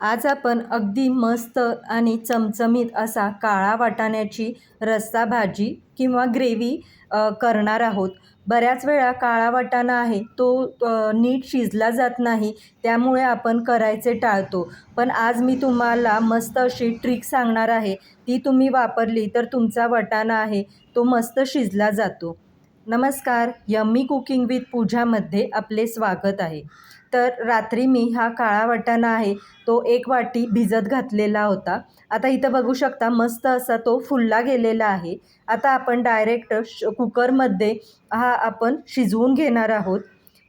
आज आपण अगदी मस्त आणि चमचमीत असा काळा वाटाण्याची रस्सा भाजी किंवा ग्रेव्ही करणार आहोत. बऱ्याच वेळा काळा वाटाणा आहे तो नीट शिजला जात नाही त्यामुळे आपण करायचे टाळतो. पण आज मी तुम्हाला मस्त अशी ट्रिक सांगणार आहे. ती तुम्ही वापरली तर तुमचा वाटाणा आहे तो मस्त शिजला जातो. नमस्कार यम्मी कुकिंग विथ पूजामध्ये आपले स्वागत आहे. तर रात्री मी हा काळा वाटाणा आहे तो एक वाटी भिजत घातलेला होता. आता इथं बघू शकता मस्त असा तो फुलला गेलेला आहे. आता आपण डायरेक्ट श कुकरमध्ये हा आपण शिजवून घेणार आहोत.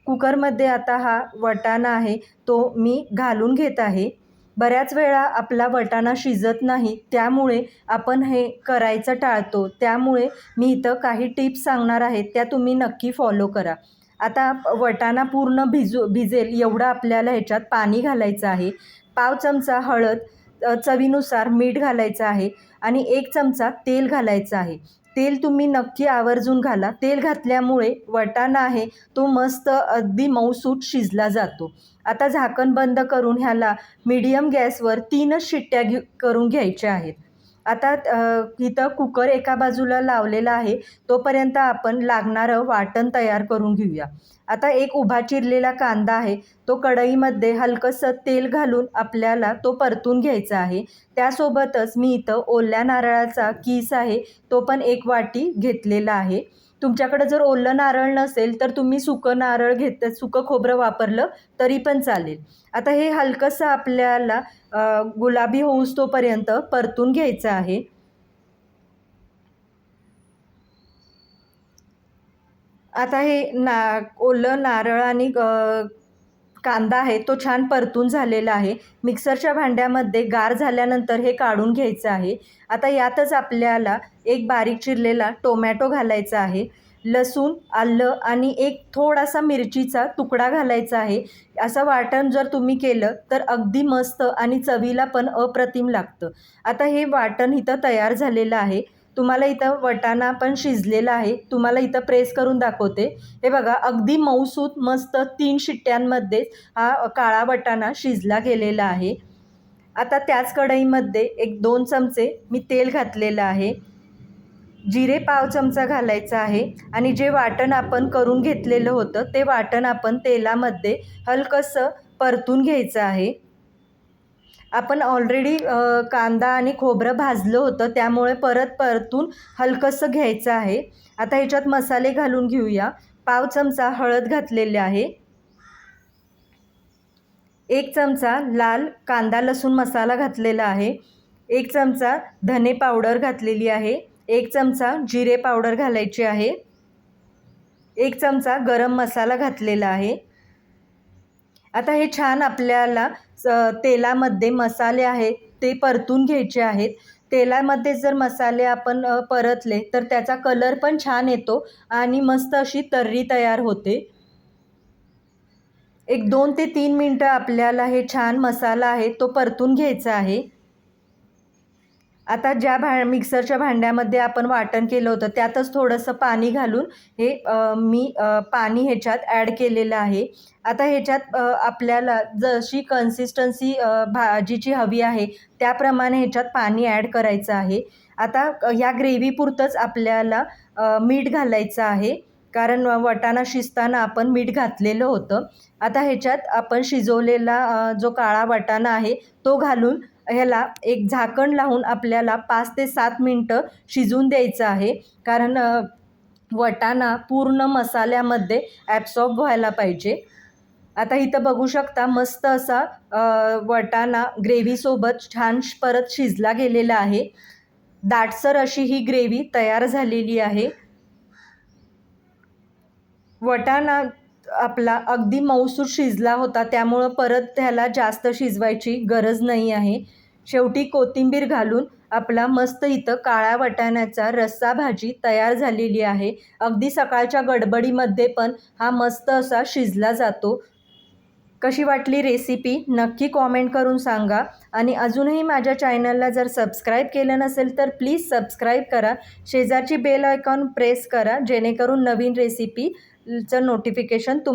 कुकरमध्ये आता हा वटाणा आहे तो मी घालून घेत आहे. बऱ्याच वेळा आपला वटाणा शिजत नाही त्यामुळे आपण हे करायचं टाळतो. त्यामुळे मी इथं काही टिप्स सांगणार आहेत त्या तुम्ही नक्की फॉलो करा. आता वटाणा पूर्ण भिजू भिजेल एवढं आपल्याला ह्याच्यात पाणी घालायचं आहे. पाव चमचा हळद चवीनुसार मीठ घालायचं आहे आणि एक चमचा तेल घालायचं आहे. तेल तुम्ही नक्की आवर्जून घाला. तेल घातल्यामुळे वटाणा आहे तो मस्त अगदी मऊसूत शिजला जातो. आता झाकण बंद करून ह्याला मीडियम गॅसवर तीनच शिट्ट्या घेऊ करून घ्यायच्या आहेत. आता इथं कुकर एका बाजूला लावलेला आहे तोपर्यंत आपण लागणारं वाटण तयार करून घेऊया. आता एक उभा चिरलेला कांदा आहे तो कढईमध्ये हलकंसं तेल घालून आपल्याला तो परतून घ्यायचा आहे. त्यासोबतच मी इथं ओल्या नारळाचा किस आहे तो पण एक वाटी घेतलेला आहे. तुमच्याकडं जर ओलं नारळ नसेल तर तुम्ही सुकं नारळ घेत सुकं खोबरं वापरलं तरी पण चालेल. आता हे हलकंसं आपल्याला गुलाबी होऊस तोपर्यंत परतून घ्यायचं आहे. आता हे ना ओलं नारळ आणि कांदा आहे तो छान परतून झालेला आहे. मिक्सरच्या भांड्यामध्ये गार झाल्यानंतर हे काढून घ्यायचं आहे. आता यातच आपल्याला एक बारीक चिरलेला टोमॅटो घालायचा आहे. लसूण आलं आणि एक थोडासा मिरचीचा तुकडा घालायचा आहे. असं वाटण जर तुम्ही केलं तर अगदी मस्त आणि चवीला पण अप्रतिम लागतं. आता हे वाटण इथं तयार झालेलं आहे. तुम्हाला इथं वटाणा पण शिजलेला आहे. तुम्हाला इथं प्रेस करून दाखवते. हे बघा अगदी मऊसूत मस्त तीन शिट्ट्यांमध्ये हा काळा वटाणा शिजला गेलेला आहे. आता त्याच कढईमध्ये एक दोन चमचे मी तेल घातलेलं आहे. जिरे पाव चमचा घालायचा आहे. आणि जे वाटण आपण करून घेतलेलं होतं ते वाटण आपण तेलामध्ये हलकंसं परतून घ्यायचं आहे. आपण ऑलरेडी कांदा आणि खोबरं भाजलं होतं त्यामुळे परत परतून हलकंसं घ्यायचं आहे. आता ह्याच्यात मसाले घालून घेऊया. पाव चमचा हळद घातलेले आहे. एक चमचा लाल कांदा लसूण मसाला घातलेला आहे. एक चमचा धने पावडर घातलेली आहे. एक चमचा जिरे पावडर घालायची आहे. एक चमचा गरम मसाला घातलेला आहे. आता हे छान आपल्याला तेलामध्ये मसाले आहेत ते परतून घ्यायचे आहेत. तेलामध्ये जर मसाले आपण परतले तर त्याचा कलर पण छान येतो आणि मस्त अशी तर्री तयार होते. एक दोन ते तीन मिनटं आपल्याला हे छान मसाला आहे तो परतून घ्यायचा आहे. आता ज्या भा मिक्सरच्या भांड्यामध्ये आपण वाटण केलं होतं त्यातच थोडंसं पाणी घालून हे मी पाणी ह्याच्यात ॲड केलेलं आहे. आता ह्याच्यात आपल्याला जशी कन्सिस्टन्सी भाजीची हवी आहे त्याप्रमाणे ह्याच्यात पाणी ॲड करायचं आहे. आता ह्या ग्रेव्हीपुरतंच आपल्याला मीठ घालायचं आहे. कारण वटाणा शिजताना आपण मीठ घातलेलं होतं. आता ह्याच्यात आपण शिजवलेला जो काळा वटाणा आहे तो घालून ह्याला एक झाकण लावून आपल्याला पाच ते सात मिनटं शिजून द्यायचं आहे. कारण वटाणा पूर्ण मसाल्यामध्ये ॲब्सॉर्ब व्हायला पाहिजे. आता इथं बघू शकता मस्त असा वटाणा ग्रेव्हीसोबत छान श- परत शिजला गेलेला आहे. दाटसर अशी ही ग्रेव्ही तयार झालेली आहे. वटाणा आपला अगदी मऊसूर शिजला होता त्यामुळं परत त्याला जास्त शिजवायची गरज नाही आहे. शेवटी कोथिंबीर घालून आपला मस्त इथं काळ्या वाटाण्याचा रस्सा भाजी तयार झालेली आहे. अगदी सकाळच्या गडबडीमध्ये पण हा मस्त असा शिजला जातो. कशी वाटली रेसिपी नक्की कॉमेंट करून सांगा. आणि अजूनही माझ्या चॅनलला जर सबस्क्राईब केलं नसेल तर प्लीज सबस्क्राईब करा. शेजारची बेल आयकॉन प्रेस करा जेणेकरून नवीन रेसिपीचं नोटिफिकेशन तुम